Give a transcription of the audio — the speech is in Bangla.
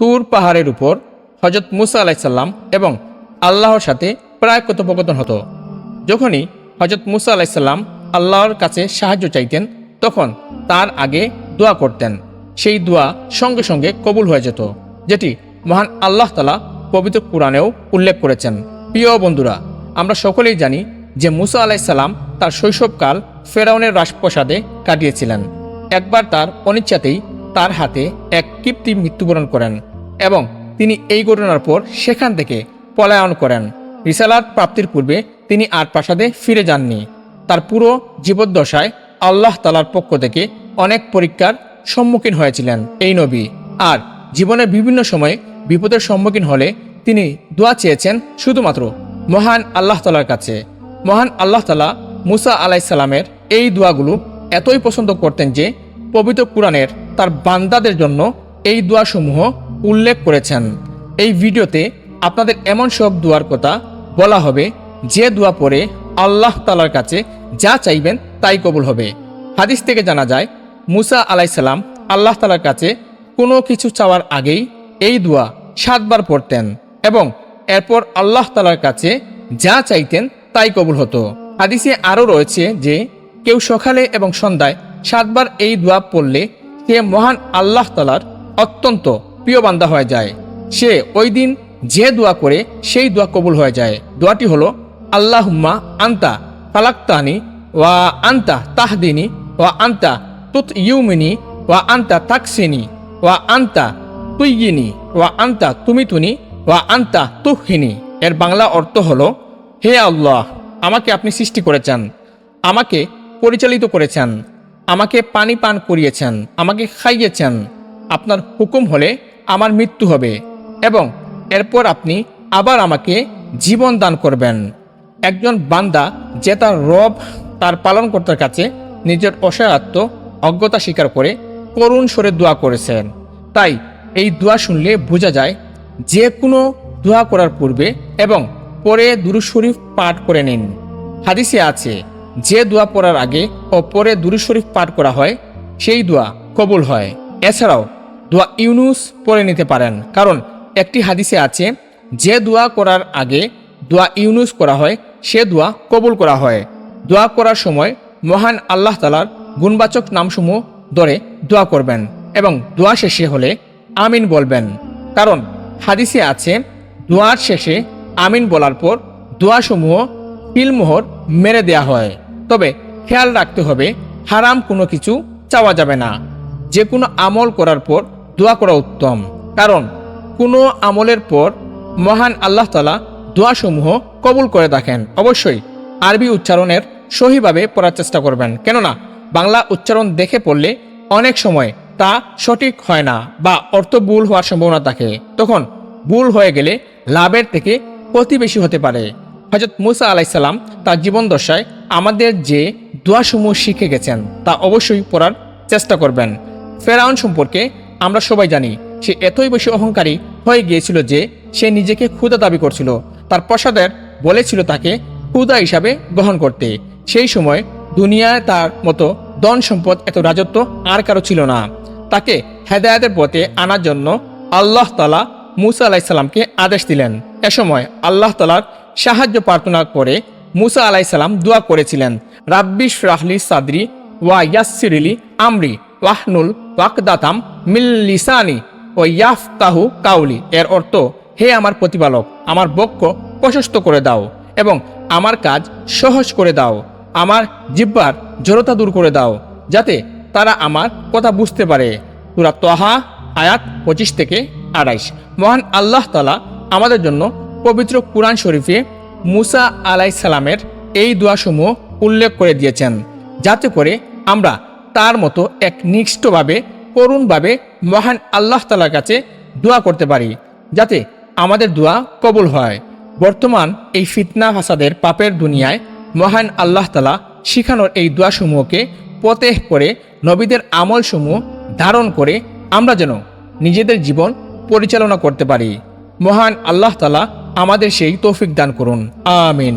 তুর পাহাড়ের উপর হজরত মুসা আলাইসাল্লাম এবং আল্লাহর সাথে প্রায় কথোপকথন হতো। যখনই হজরত মুসা আলাইসাল্লাম আল্লাহর কাছে সাহায্য চাইতেন, তখন তার আগে দোয়া করতেন। সেই দোয়া সঙ্গে সঙ্গে কবুল হয়ে যেত, যেটি মহান আল্লাহ তালা পবিত্র কোরআনেও উল্লেখ করেছেন। প্রিয় বন্ধুরা, আমরা সকলেই জানি যে মুসা আলাইসাল্লাম তার শৈশবকাল ফেরাউনের রাজপ্রসাদে কাটিয়েছিলেন। একবার তার অনিচ্ছাতেই তার হাতে এক কীর্তি মৃত্যুবরণ করেন। এবং তিনি এই ঘটনার পর সেখান থেকে পলায়ন করেন। রিসালাত প্রাপ্তির পূর্বে তিনি আর প্রাসাদে ফিরে যাননি। তার পুরো জীবদ্দশায় আল্লাহ তালার পক্ষ থেকে অনেক পরীক্ষার সম্মুখীন হয়েছিলেন এই নবী। আর জীবনের বিভিন্ন সময়ে বিপদের সম্মুখীন হলে তিনি দোয়া চেয়েছেন শুধুমাত্র মহান আল্লাহ তালার কাছে। মহান আল্লাহ তালা মুসা আলাইসাল্লামের এই দোয়াগুলো এতই পছন্দ করতেন যে পবিত্র কোরআনের তার বান্দাদের জন্য এই দোয়াসমূহ উল্লেখ করেছেন। এই ভিডিওতে আপনাদের এমন সব দোয়ার কথা বলা হবে, যে দোয়া পরে আল্লাহ তালার কাছে যা চাইবেন তাই কবুল হবে। হাদিস থেকে জানা যায়, মুসা আলাইসাল্লাম আল্লাহ তালার কাছে কোনো কিছু চাওয়ার আগেই এই দোয়া সাতবার পড়তেন এবং এরপর আল্লাহ তালার কাছে যা চাইতেন তাই কবুল হতো। হাদিসে আরও রয়েছে যে, কেউ সকালে এবং সন্ধ্যায় সাতবার এই দোয়া পড়লে সে মহান আল্লাহ তালার অত্যন্ত প্রিয় বান্দা হয়ে যায়। সে ওই দিন যে দোয়া করে সেই দোয়া কবুল হয়ে যায়। দোয়াটি হলো, আল্লাহুম্মা আন্তা ফালাক্তানি ওয়া আন্তা তাহদিনী ওয়া আন্তা তুত ইউমিনি ওয়া আন্তা তাকসিনি ওয়া আন্তা তুইগিনি ওয়া আন্তা তুমি তুনি ওয়া আন্তা তুহিনী এর বাংলা অর্থ হলো, হে আল্লাহ, আমাকে আপনি সৃষ্টি করেছেন, আমাকে পরিচালিত করেছেন, আমাকে পানি পান করিয়েছেন, আমাকে খাইয়েছেন। আপনার হুকুম হলে আমার মৃত্যু হবে এবং এরপর আপনি আবার আমাকে জীবন দান করবেন। একজন বান্দা যে তার রব, তার পালনকর্তার কাছে নিজের অসহায়ত্ব, অজ্ঞতা স্বীকার করে করুণ স্বরে দোয়া করেছেন। তাই এই দোয়া শুনলে বোঝা যায় যে কোনো দোয়া করার পূর্বে এবং পরে দুরু শরীফ পাঠ করে নিন। হাদিসে আছে, যে দোয়া পড়ার আগে ও পরে দুরু শরীফ পাঠ করা হয়, সেই দোয়া কবুল হয়। এছাড়াও দোয়া ইউনুস পড়ে নিতে পারেন। কারণ একটি হাদিসে আছে, যে দোয়া করার আগে দোয়া ইউনুস করা হয়, সে দোয়া কবুল করা হয়। দোয়া করার সময় মহান আল্লাহ তালার গুণবাচক নামসমূহ ধরে দোয়া করবেন এবং দোয়া শেষে হলে আমিন বলবেন। কারণ হাদিসে আছে, দোয়ার শেষে আমিন বলার পর দোয়াসমূহ তিলমোহর মেরে দেয়া হয়। তবে খেয়াল রাখতে হবে, হারাম কোনো কিছু চাওয়া যাবে না। যে কোনো আমল করার পর দোয়া করা উত্তম। কারণ কোনো আমলের পর মহান আল্লাহ তালা দোয়াসমূহ কবুল করে দেখেন। অবশ্যই আরবি উচ্চারণের সহিভাবে পড়ার চেষ্টা করবেন। কেননা বাংলা উচ্চারণ দেখে পড়লে অনেক সময় তা সঠিক হয় না বা অর্থ ভুল হওয়ার সম্ভাবনা থাকে। তখন ভুল হয়ে গেলে লাভের থেকে ক্ষতি বেশি হতে পারে। হজরত মুসা আলাইসাল্লাম তার জীবন দশায় আমাদের যে দোয়াসমূহ শিখে গেছেন, তা অবশ্যই পড়ার চেষ্টা করবেন। ফেরাউন সম্পর্কে আমরা সবাই জানি সে এতই বেশি অহংকারী হয়ে গিয়েছিল যে সে নিজেকে ক্ষুদা দাবি করছিল। তার প্রসাদের বলেছিল তাকে ক্ষুদা হিসাবে গ্রহণ করতে। সেই সময় দুনিয়ায় তার মতো ধন সম্পদ এত রাজত্ব আর কারও ছিল না। তাকে হেদায়াতের পথে আনার জন্য আল্লাহ তালা মুসা আলাইসাল্লামকে আদেশ দিলেন। এ সময় আল্লাহ তালার সাহায্য প্রার্থনা করে মুসা আলাইসাল্লাম দোয়া করেছিলেন রাব্বিশ রাহলি সাদরি ওয়া ইয়াসিরিলি আমরি ওয়াহনুল ওয়াকদাতাম মিল্লিসানি ও ইয়াফতাহু কাউলি। এর অর্থ, হে আমার প্রতিপালক, আমার বক্ষ প্রশস্ত করে দাও এবং আমার কাজ সহজ করে দাও, আমার জিব্বার জড়তা দূর করে দাও, যাতে তারা আমার কথা বুঝতে পারে। তুরা তহা, আয়াত পঁচিশ থেকে আড়াইশ। মহান আল্লাহ তালা আমাদের জন্য পবিত্র কুরআন শরীফে মুসা আলাই সালামের এই দোয়াসমূহ উল্লেখ করে দিয়েছেন, যাতে করে আমরা তার মতো এক নিষ্ঠভাবে করুণভাবে মহান আল্লাহ তালার কাছে দোয়া করতে পারি, যাতে আমাদের দোয়া কবুল হয়। বর্তমান এই ফিতনা ফাসাদের পাপের দুনিয়ায় মহান আল্লাহ তালা শিখানোর এই দোয়াসমূহকে পতেহ করে নবীদের আমলসমূহ ধারণ করে আমরা যেন নিজেদের জীবন পরিচালনা করতে পারি। মহান আল্লাহ তালা আমাদের সেই তৌফিক দান করুন। আমিন।